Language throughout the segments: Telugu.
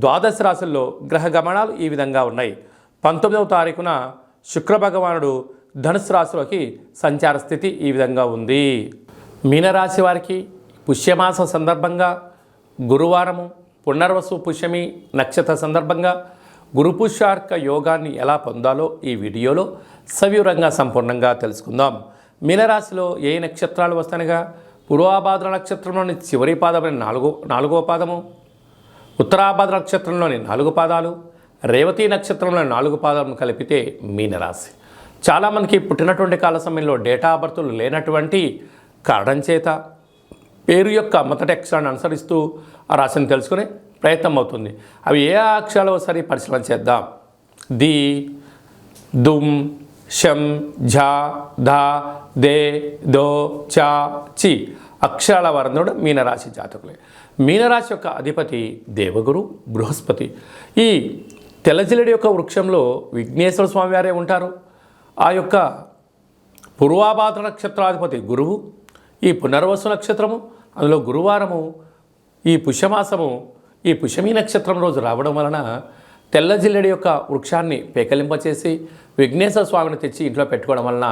ద్వాదశ రాశుల్లో గ్రహ గమనాలు ఈ విధంగా ఉన్నాయి. పంతొమ్మిదవ తారీఖున శుక్ర భగవానుడు ధనుసు రాశిలోకి సంచార స్థితి ఈ విధంగా ఉంది. మీనరాశి వారికి పుష్యమాస సందర్భంగా గురువారము పునర్వసు పుష్యమి నక్షత్ర సందర్భంగా గురుపుష్యార్క యోగాన్ని ఎలా పొందాలో ఈ వీడియోలో సవివరంగా సంపూర్ణంగా తెలుసుకుందాం. మీనరాశిలో ఏ నక్షత్రాలు వస్తానగా పూర్వాభాద్ర నక్షత్రంలోని చివరి పాదమైన నాలుగో నాలుగో పాదము ఉత్తరాభాద్ర నక్షత్రంలోని నాలుగు పాదాలు రేవతి నక్షత్రంలోని నాలుగు పాదాలను కలిపితే మీనరాశి. చాలామందికి పుట్టినటువంటి కాల సమయంలో డేటా బర్తులు లేనటువంటి కారణం చేత పేరు యొక్క మొదటి అక్షరాన్ని అనుసరిస్తూ ఆ రాశిని తెలుసుకునే ప్రయత్నం అవుతుంది. అవి ఏ అక్షరాలు ఒకసారి పరిశీలన చేద్దాం. ది దుమ్ షం ఝ ధ దే దో చా చి. అక్షరాల వారందరూ మీనరాశి జాతకులే. మీనరాశి యొక్క అధిపతి దేవగురు బృహస్పతి. ఈ తెల్లజిల్లడి యొక్క వృక్షంలో విఘ్నేశ్వర స్వామి వారే ఉంటారు. ఆ యొక్క పూర్వాభాద్ర నక్షత్రాధిపతి గురువు ఈ పునర్వసు నక్షత్రము అందులో గురువారము ఈ పుష్యమాసము ఈ పుష్యమీ నక్షత్రం రోజు రావడం వలన తెల్ల జిల్లెడి యొక్క వృక్షాన్ని పేకలింపచేసి విఘ్నేశ్వర స్వామిని తెచ్చి ఇంట్లో పెట్టుకోవడం వలన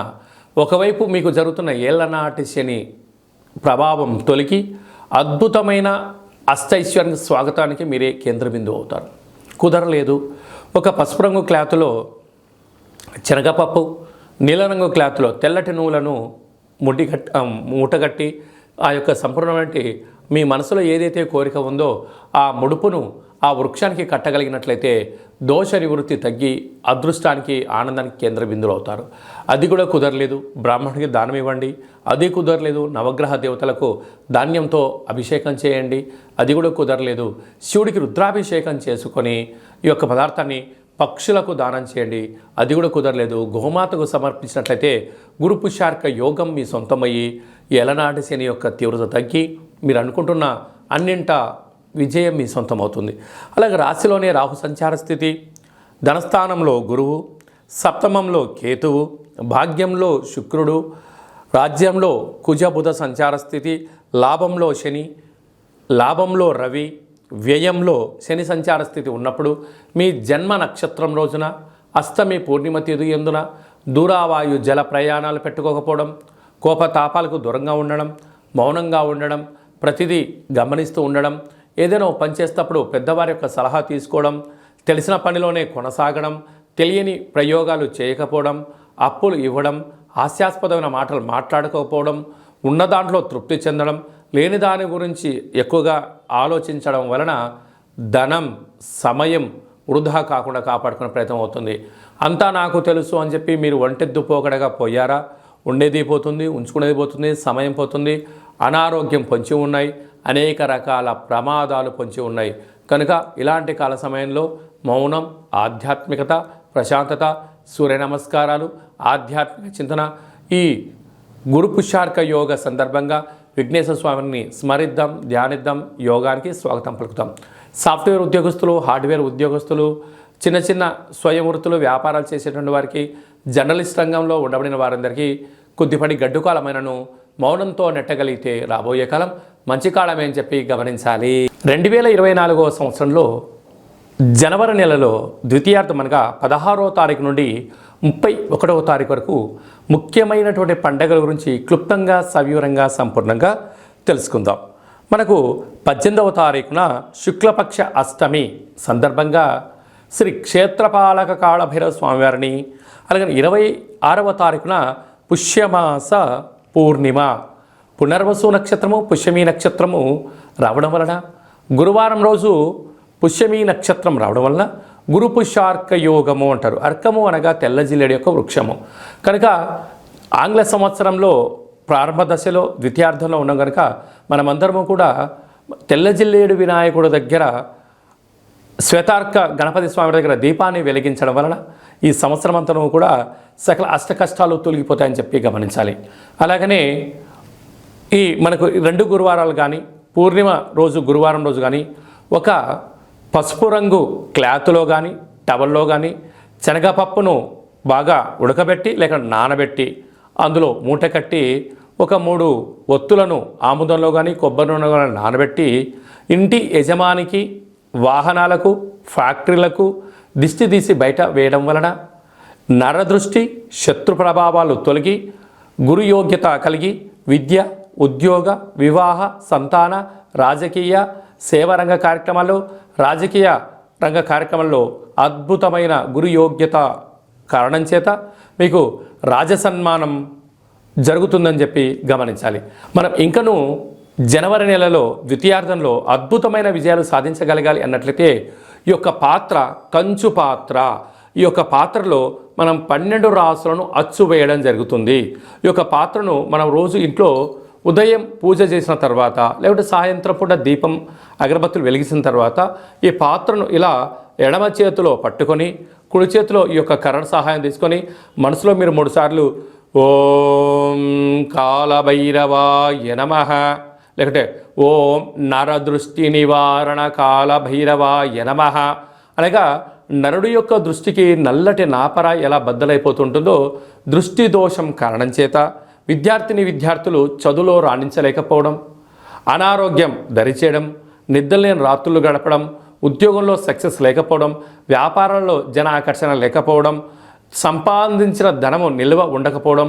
ఒకవైపు మీకు జరుగుతున్న ఏళ్ళనాటి శని ప్రభావం తొలగి అద్భుతమైన అష్టైశ్వర్య స్వాగతానికి మీరే కేంద్ర బిందువు అవుతారు. కుదరలేదు. ఒక పసుపు రంగు క్లాత్లో శనగపప్పు నీలరంగు క్లాత్లో తెల్లటి నువ్వులను ముడి మూటగట్టి ఆ యొక్క సంపూర్ణమైన మీ మనసులో ఏదైతే కోరిక ఉందో ఆ ముడుపును ఆ వృక్షానికి కట్టగలిగినట్లయితే దోష నివృత్తి తగ్గి అదృష్టానికి ఆనందానికి కేంద్ర బిందులు అవుతారు అది కూడా కుదరలేదు. బ్రాహ్మణుడికి దానం ఇవ్వండి. అది కుదరలేదు. నవగ్రహ దేవతలకు ధాన్యంతో అభిషేకం చేయండి. అది కూడా కుదరలేదు. శివుడికి రుద్రాభిషేకం చేసుకొని ఈ యొక్క పదార్థాన్ని పక్షులకు దానం చేయండి. అది కూడా కుదరలేదు. గోమాతకు సమర్పించినట్లయితే గురు పుష్యార్క యోగం మీ సొంతమయ్యి ఎలనాటి శని యొక్క తీవ్రత తగ్గి మీరు అనుకుంటున్న అన్నింట విజయం మీ సొంతమవుతుంది. అలాగే రాశిలోనే రాహు సంచార స్థితి ధనస్థానంలో గురువు సప్తమంలో కేతువు భాగ్యంలో శుక్రుడు రాజ్యంలో కుజబుధ సంచార స్థితి లాభంలో శని లాభంలో రవి వ్యయంలో శని సంచార స్థితి ఉన్నప్పుడు మీ జన్మ నక్షత్రం రోజున అష్టమి పూర్ణిమ తిథి ఎందున దూరావాయు జల ప్రయాణాలు పెట్టుకోకపోవడం కోపతాపాలకు దూరంగా ఉండడం మౌనంగా ఉండడం ప్రతిదీ గమనిస్తూ ఉండడం ఏదైనా పని చేసేటప్పుడు పెద్దవారి యొక్క సలహా తీసుకోవడం తెలిసిన పనిలోనే కొనసాగడం తెలియని ప్రయోగాలు చేయకపోవడం అప్పులు ఇవ్వడం హాస్యాస్పదమైన మాటలు మాట్లాడకపోవడం ఉన్న దాంట్లో తృప్తి చెందడం లేని దాని గురించి ఎక్కువగా ఆలోచించడం వలన ధనం సమయం వృధా కాకుండా కాపాడుకునే ప్రయత్నం అవుతుంది. అంతా నాకు తెలుసు అని చెప్పి మీరు ఒంటెద్దు పోకడగా పోయారా? ఉండేది పోతుంది ఉంచుకునేది పోతుంది సమయం పోతుంది అనారోగ్యం పొంచి ఉన్నాయి. అనేక రకాల ప్రమాదాలు పొంచి ఉన్నాయి. కనుక ఇలాంటి కాల సమయంలో మౌనం ఆధ్యాత్మికత ప్రశాంతత సూర్య నమస్కారాలు ఆధ్యాత్మిక చింతన ఈ గురు పుష్యార్క యోగ సందర్భంగా విఘ్నేశ్వర స్వామిని స్మరిద్దాం ధ్యానిద్దాం యోగానికి స్వాగతం పలుకుతాం. సాఫ్ట్వేర్ ఉద్యోగస్తులు హార్డ్వేర్ ఉద్యోగస్తులు చిన్న చిన్న స్వయం వృత్తులు వ్యాపారాలు చేసేటువంటి వారికి జర్నలిస్ట్ రంగంలో ఉండబడిన వారందరికీ కొద్దిపడి గడ్డుకాలమైనను మౌనంతో నెట్టగలిగితే రాబోయే కాలం మంచి కాలమే అని చెప్పి గమనించాలి. రెండు వేల ఇరవై నాలుగవ సంవత్సరంలో జనవరి నెలలో ద్వితీయార్థం అనగా పదహారో తారీఖు నుండి ముప్పై ఒకటవ తారీఖు వరకు ముఖ్యమైనటువంటి పండగల గురించి క్లుప్తంగా సవివరంగా సంపూర్ణంగా తెలుసుకుందాం. మనకు పద్దెనిమిదవ తారీఖున శుక్లపక్ష అష్టమి సందర్భంగా శ్రీ క్షేత్రపాలక కాళభైరవ స్వామివారిని అలాగే ఇరవై ఆరవ తారీఖున పుష్యమాస పూర్ణిమ పునర్వసు నక్షత్రము పుష్యమి నక్షత్రము రావడం వలన గురువారం రోజు పుష్యమి నక్షత్రం రావడం వలన గురు పుష్యార్క యోగము అంటారు. అర్కము అనగా తెల్ల జిల్లేడు యొక్క వృక్షము. కనుక ఆంగ్ల సంవత్సరంలో ప్రారంభ దశలో ద్వితీయార్థంలో ఉన్నాం కనుక మనమందరము కూడా తెల్ల జిల్లేడు దగ్గర శ్వేతార్క గణపతి స్వామి దగ్గర దీపాన్ని వెలిగించడం వలన ఈ సంవత్సరం అంతను కూడా సకల అష్ట కష్టాలు తొలగిపోతాయని చెప్పి గమనించాలి. అలాగనే ఈ మనకు రెండు గురువారాలు కానీ పూర్ణిమ రోజు గురువారం రోజు కానీ ఒక పసుపు రంగు క్లాత్లో కానీ టవల్లో కానీ శనగపప్పును బాగా ఉడకబెట్టి లేక నానబెట్టి అందులో మూట కట్టి ఒక మూడు ఒత్తులను ఆముదంలో కానీ కొబ్బరి నూనె కానీ నానబెట్టి ఇంటి యజమానికి వాహనాలకు ఫ్యాక్టరీలకు దిష్టి తీసి బయట వేయడం వలన నరదృష్టి శత్రు ప్రభావాలు తొలగి గురు యోగ్యత కలిగి విద్య ఉద్యోగ వివాహ సంతాన రాజకీయ సేవారంగ కార్యక్రమాలు రాజకీయ రంగ కార్యక్రమంలో అద్భుతమైన గురు యోగ్యత కారణం చేత మీకు రాజసన్మానం జరుగుతుందని చెప్పి గమనించాలి. మనం ఇంకను జనవరి నెలలో ద్వితీయార్థంలో అద్భుతమైన విజయాలు సాధించగలగాలి అన్నట్లయితే ఈ యొక్క పాత్ర కంచు పాత్ర ఈ యొక్క పాత్రలో మనం పన్నెండు రాసులను అచ్చు వేయడం జరుగుతుంది. ఈ యొక్క పాత్రను మనం రోజు ఇంట్లో ఉదయం పూజ చేసిన తర్వాత లేకుంటే సాయంత్రం పూట దీపం అగరబత్తులు వెలిగించిన తర్వాత ఈ పాత్రను ఇలా ఎడమ చేతిలో పట్టుకొని కుడి చేతిలో ఈ యొక్క కరణ సహాయం తీసుకొని మనసులో మీరు మూడుసార్లు ఓం కాలభైరవాయ నమ లేకుంటే ఓం నరదృష్టి నివారణ కాలభైరవాయ నమ. అనగా నరుడు యొక్క దృష్టికి నల్లటి నాపర ఎలా బద్దలైపోతుంటుందో దృష్టి దోషం కారణం చేత విద్యార్థిని విద్యార్థులు చదువులో రాణించలేకపోవడం అనారోగ్యం దరిచేయడం నిద్రలేని రాత్రులు గడపడం ఉద్యోగంలో సక్సెస్ లేకపోవడం వ్యాపారంలో జన ఆకర్షణ లేకపోవడం సంపాదించిన ధనము నిల్వ ఉండకపోవడం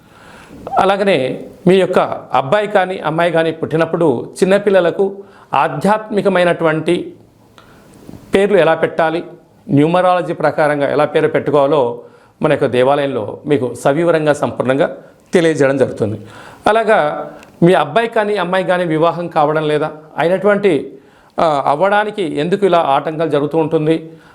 అలాగనే మీ యొక్క అబ్బాయి కానీ అమ్మాయి కానీ పుట్టినప్పుడు చిన్నపిల్లలకు ఆధ్యాత్మికమైనటువంటి పేర్లు ఎలా పెట్టాలి న్యూమరాలజీ ప్రకారంగా ఎలా పేరు పెట్టుకోవాలో మన యొక్క దేవాలయంలో మీకు సవివరంగా సంపూర్ణంగా తెలియజేయడం జరుగుతుంది. అలాగా మీ అబ్బాయి కానీ అమ్మాయి కానీ వివాహం కావడం లేదా అయినటువంటి అవ్వడానికి ఎందుకు ఇలా ఆటంకాలు జరుగుతూ ఉంటుంది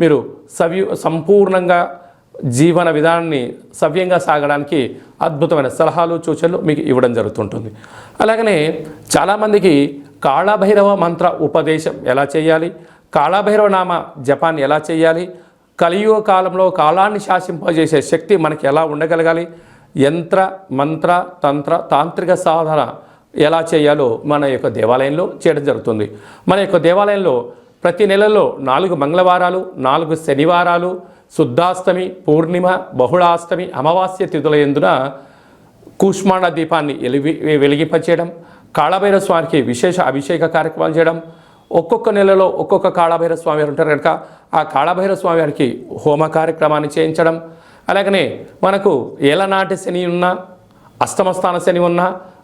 మీరు సవ్య సంపూర్ణంగా జీవన విధానాన్ని సవ్యంగా సాగడానికి అద్భుతమైన సలహాలు సూచనలు మీకు ఇవ్వడం జరుగుతుంటుంది. అలాగనే చాలామందికి కాళభైరవ మంత్ర ఉపదేశం ఎలా చేయాలి? కాళభైరవ నామ జపాన్ని ఎలా చేయాలి? కలియుగ కాలంలో కాలాన్ని శాసింపజేసే శక్తి మనకి ఎలా ఉండగలగాలి? యంత్ర మంత్ర తంత్ర తాంత్రిక సాధన ఎలా చేయాలో మన యొక్క దేవాలయంలో చేయడం జరుగుతుంది. మన యొక్క దేవాలయంలో ప్రతి నెలలో నాలుగు మంగళవారాలు నాలుగు శనివారాలు శుద్ధాష్టమి పూర్ణిమ బహుళాష్టమి అమావాస్య తిథుల ఎందున కూష్మాండ దీపాన్ని వెలిగి వెలిగింపచేయడం కాళభైరవ స్వామికి విశేష అభిషేక కార్యక్రమాలు చేయడం ఒక్కొక్క నెలలో ఒక్కొక్క కాళభైరవ స్వామి వారు ఉంటారు కనుక ఆ కాళభైరవ స్వామి వారికి హోమ కార్యక్రమాన్ని చేయించడం. అలాగనే మనకు ఏలనాటి శని ఉన్నా అష్టమస్థాన శని ఉన్నా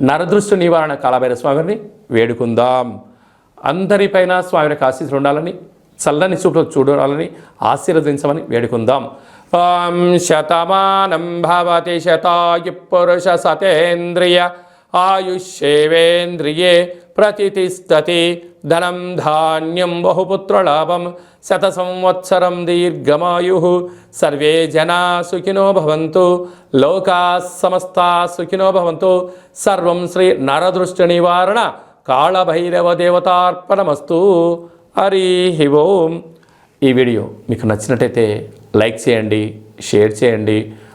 నరదృష్టి నివారణ కాలభైర స్వామిని వేడుకుందాం. అందరిపైన స్వామి యొక్క ఆశీస్సులు ఉండాలని చల్లని చూపులు చూడాలని ఆశీర్వదించమని వేడుకుందాం. ఓం శతమానం భవతి శతాయు పురుష సతేంద్రియ ఆయుష్యేవేంద్రియే ప్రతిష్టతి ధనం ధాన్యం బహుపుత్రలాభం శత సంవత్సరం దీర్ఘమాయు. సర్వే జనా సుఖినో భవంతు లోకా సమస్తా సుఖినో భవంతు. సర్వం శ్రీ నరదృష్టి నివారణ కాళభైరవ దేవతార్పణమస్తు హరి ఓం. ఈ వీడియో మీకు నచ్చినట్టయితే లైక్ చేయండి షేర్ చేయండి.